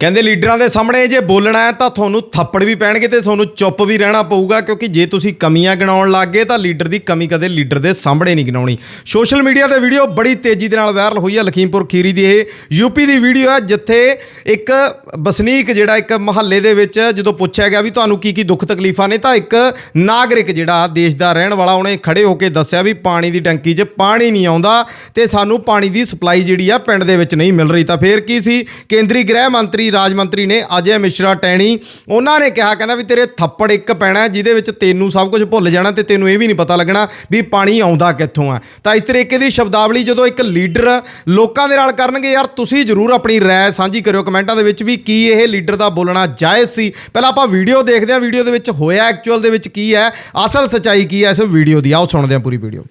ਕਹਿੰਦੇ ਲੀਡਰਾਂ ਦੇ ਸਾਹਮਣੇ ਜੇ ਬੋਲਣਾ ਹੈ ਤਾਂ ਤੁਹਾਨੂੰ ਥੱਪੜ ਵੀ ਪੈਣਗੇ ਤੇ ਤੁਹਾਨੂੰ ਚੁੱਪ ਵੀ ਰਹਿਣਾ ਪਊਗਾ, ਕਿਉਂਕਿ ਜੇ ਤੁਸੀਂ ਕਮੀਆਂ ਗਿਣਾਉਣ ਲੱਗ ਗਏ ਤਾਂ ਲੀਡਰ ਦੀ ਕਮੀ ਕਦੇ ਲੀਡਰ ਦੇ ਸਾਹਮਣੇ ਨਹੀਂ ਗਿਣਾਉਣੀ। ਸੋਸ਼ਲ ਮੀਡੀਆ ਤੇ ਵੀਡੀਓ ਬੜੀ ਤੇਜ਼ੀ ਦੇ ਨਾਲ ਵਾਇਰਲ ਹੋਈ ਹੈ ਲਖੀਮਪੁਰ ਖੀਰੀ ਦੀ ਇਹ। ਯੂਪੀ ਦੀ ਵੀਡੀਓ ਹੈ ਜਿੱਥੇ ਇੱਕ ਵਸਨੀਕ ਜਿਹੜਾ ਇੱਕ ਮਹੱਲੇ ਦੇ ਵਿੱਚ ਜਦੋਂ ਪੁੱਛਿਆ ਗਿਆ ਵੀ ਤੁਹਾਨੂੰ ਕੀ ਕੀ ਦੁੱਖ ਤਕਲੀਫਾਂ ਨੇ ਤਾਂ ਇੱਕ ਨਾਗਰਿਕ ਜਿਹੜਾ ਦੇਸ਼ ਦਾ ਰਹਿਣ ਵਾਲਾ ਉਹਨੇ ਖੜੇ ਹੋ ਕੇ ਦੱਸਿਆ ਵੀ ਪਾਣੀ ਦੀ ਟੈਂਕੀ 'ਚ ਪਾਣੀ ਨਹੀਂ ਆਉਂਦਾ ਤੇ ਸਾਨੂੰ ਪਾਣੀ ਦੀ ਸਪਲਾਈ ਜਿਹੜੀ ਆ ਪਿੰਡ ਦੇ ਵਿੱਚ ਨਹੀਂ ਮਿਲ ਰਹੀ। ਤਾਂ ਫੇਰ ਕੀ ਸੀ? ਕੇਂਦਰੀ ਗ੍ਰਹਿ ਮੰਤਰੀ ਕੇਂਦਰੀ ਰਾਜ ਮੰਤਰੀ ਨੇ ਅਜੇ ਮਿਸ਼ਰਾ ਟੈਣੀ, ਉਹਨਾਂ ਨੇ ਕਿਹਾ, ਕਹਿੰਦਾ ਵੀ ਤੇਰੇ ਥੱਪੜ ਇੱਕ ਪੈਣਾ ਜਿਹਦੇ ਵਿੱਚ ਤੈਨੂੰ ਸਭ ਕੁਝ ਭੁੱਲ ਜਾਣਾ ਤੇ ਤੈਨੂੰ ਇਹ ਵੀ ਨਹੀਂ ਪਤਾ ਲੱਗਣਾ ਵੀ ਪਾਣੀ ਆਉਂਦਾ ਕਿੱਥੋਂ ਆ। ਤਾਂ ਇਸ ਤਰੀਕੇ ਦੀ ਸ਼ਬਦਾਵਲੀ ਜਦੋਂ ਇੱਕ ਲੀਡਰ ਲੋਕਾਂ ਦੇ ਨਾਲ ਕਰਨਗੇ, ਯਾਰ ਤੁਸੀਂ ਜ਼ਰੂਰ ਆਪਣੀ رائے ਸਾਂਝੀ ਕਰਿਓ ਕਮੈਂਟਾਂ ਦੇ ਵਿੱਚ ਵੀ ਕੀ ਇਹ ਲੀਡਰ ਦਾ ਬੋਲਣਾ ਜਾਇਜ਼ ਸੀ। ਪਹਿਲਾਂ ਆਪਾਂ ਵੀਡੀਓ ਦੇਖਦੇ ਹਾਂ, ਵੀਡੀਓ ਦੇ ਵਿੱਚ ਹੋਇਆ ਐਕਚੁਅਲ ਦੇ ਵਿੱਚ ਕੀ ਹੈ, ਅਸਲ ਸਚਾਈ ਕੀ ਹੈ ਇਸ ਵੀਡੀਓ ਦੀ। ਆਓ ਸੁਣਦੇ ਹਾਂ ਪੂਰੀ ਵੀਡੀਓ।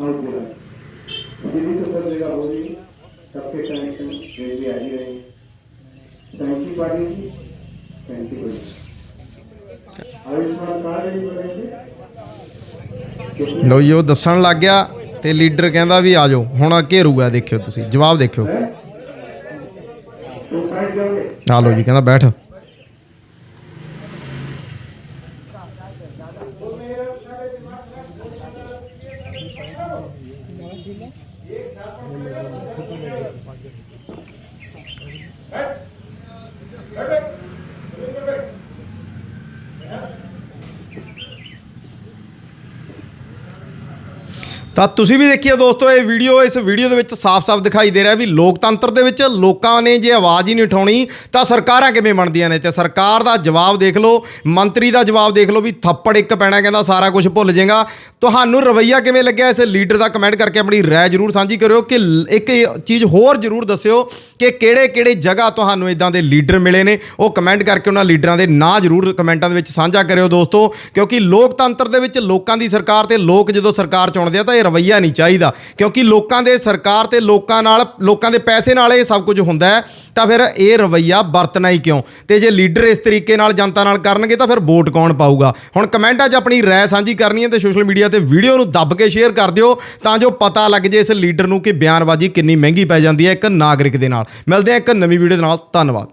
Thank you. दिल्ली तो सब जगह हो रही सबके कनेक्शन रेलवे आ ही रहे टैंकी पानी की टैंकी बनी आयुष्मान कार्ड नहीं बने थे ਲਓ ਜੀ ਉਹ ਦੱਸਣ ਲੱਗ ਗਿਆ ਤੇ ਲੀਡਰ ਕਹਿੰਦਾ ਵੀ ਆ ਜਾਓ ਹੁਣ ਘੇਰੂਗਾ ਦੇਖਿਓ ਤੁਸੀਂ ਜਵਾਬ ਦੇਖਿਓ तो साइड जाओगे ਆ ਲਓ ਜੀ ਕਹਿੰਦਾ ਬੈਠ Right? ਤਾਂ ਤੁਸੀਂ ਵੀ ਦੇਖੀਏ ਦੋਸਤੋ, ਇਹ ਵੀਡੀਓ ਇਸ ਵੀਡੀਓ ਦੇ ਵਿੱਚ ਸਾਫ਼-ਸਾਫ਼ ਦਿਖਾਈ ਦੇ ਰਿਹਾ ਵੀ ਲੋਕਤੰਤਰ ਦੇ ਵਿੱਚ ਲੋਕਾਂ ਨੇ ਜੇ ਆਵਾਜ਼ ਹੀ ਨਹੀਂ ਉਠਾਉਣੀ, ਤਾਂ ਸਰਕਾਰਾਂ ਕਿਵੇਂ ਬਣਦੀਆਂ ਨੇ? ਤੇ ਸਰਕਾਰ ਦਾ ਜਵਾਬ ਦੇਖ ਲਓ, ਮੰਤਰੀ ਦਾ ਜਵਾਬ ਦੇਖ ਲਓ ਵੀ ਥੱਪੜ ਇੱਕ ਪੈਣਾ, ਕਹਿੰਦਾ ਸਾਰਾ ਕੁਝ ਭੁੱਲ ਜਾਏਗਾ। ਤੁਹਾਨੂੰ ਰਵਈਆ ਕਿਵੇਂ ਲੱਗਿਆ ਇਸ ਲੀਡਰ ਦਾ ਕਮੈਂਟ ਕਰਕੇ ਆਪਣੀ ਰਾਏ ਜ਼ਰੂਰ ਸਾਂਝੀ ਕਰਿਓ ਕਿ ਇੱਕ ਚੀਜ਼ ਹੋਰ ਜ਼ਰੂਰ ਦੱਸਿਓ ਕਿ ਕਿਹੜੇ-ਕਿਹੜੇ ਜਗ੍ਹਾ ਤੁਹਾਨੂੰ ਇਦਾਂ ਦੇ ਲੀਡਰ ਮਿਲੇ ਨੇ? ਉਹ ਕਮੈਂਟ ਕਰਕੇ ਉਹਨਾਂ ਲੀਡਰਾਂ ਦੇ ਨਾਂ ਜ਼ਰੂਰ ਕਮੈਂਟਾਂ ਦੇ ਵਿੱਚ ਸਾਂਝਾ ਕਰਿਓ ਦੋਸਤੋ, ਕਿਉਂਕਿ ਲੋਕਤੰਤਰ ਦੇ ਵਿੱਚ ਲੋਕਾਂ ਦੀ ਸਰਕਾਰ ਤੇ ਲੋਕ ਜਦੋਂ ਸਰਕਾਰ ਚੁਣਦੇ ਆ, ਤਾਂ ਇਹ ਰਵੱਈਆ ਨਹੀਂ ਚਾਹੀਦਾ। ਕਿਉਂਕਿ ਲੋਕਾਂ ਦੇ ਸਰਕਾਰ ਤੇ ਲੋਕਾਂ ਨਾਲ, ਲੋਕਾਂ ਦੇ ਪੈਸੇ ਨਾਲ ਇਹ ਸਭ ਕੁਝ ਹੁੰਦਾ ਹੈ, ਤਾਂ ਫਿਰ ਇਹ ਰਵੱਈਆ ਵਰਤਣਾ ਹੀ ਕਿਉਂ? ਤੇ ਜੇ ਲੀਡਰ ਇਸ ਤਰੀਕੇ ਨਾਲ ਜਨਤਾ ਨਾਲ ਕਰਨਗੇ ਤਾਂ ਫਿਰ ਵੋਟ ਕੌਣ ਪਾਊਗਾ? ਹੁਣ ਕਮੈਂਟਾਂ 'ਚ ਆਪਣੀ ਰਾਏ ਸਾਂਝੀ ਕਰਨੀ ਹੈ ਤੇ ਸੋਸ਼ਲ ਮੀਡੀਆ ਤੇ ਵੀਡੀਓ ਨੂੰ ਦੱਬ ਕੇ ਸ਼ੇਅਰ ਕਰ ਦਿਓ, ਤਾਂ ਜੋ ਪਤਾ ਲੱਗ ਜੇ ਇਸ ਲੀਡਰ ਨੂੰ ਕਿ ਬਿਆਨਬਾਜ਼ੀ ਕਿੰਨੀ ਮਹਿੰਗੀ ਪੈ ਜਾਂਦੀ ਹੈ ਇੱਕ ਨਾਗਰਿਕ ਦੇ ਨਾਲ। ਮਿਲਦੇ ਹਾਂ ਇੱਕ ਨਵੀਂ ਵੀਡੀਓ ਦੇ ਨਾਲ। ਧੰਨਵਾਦ।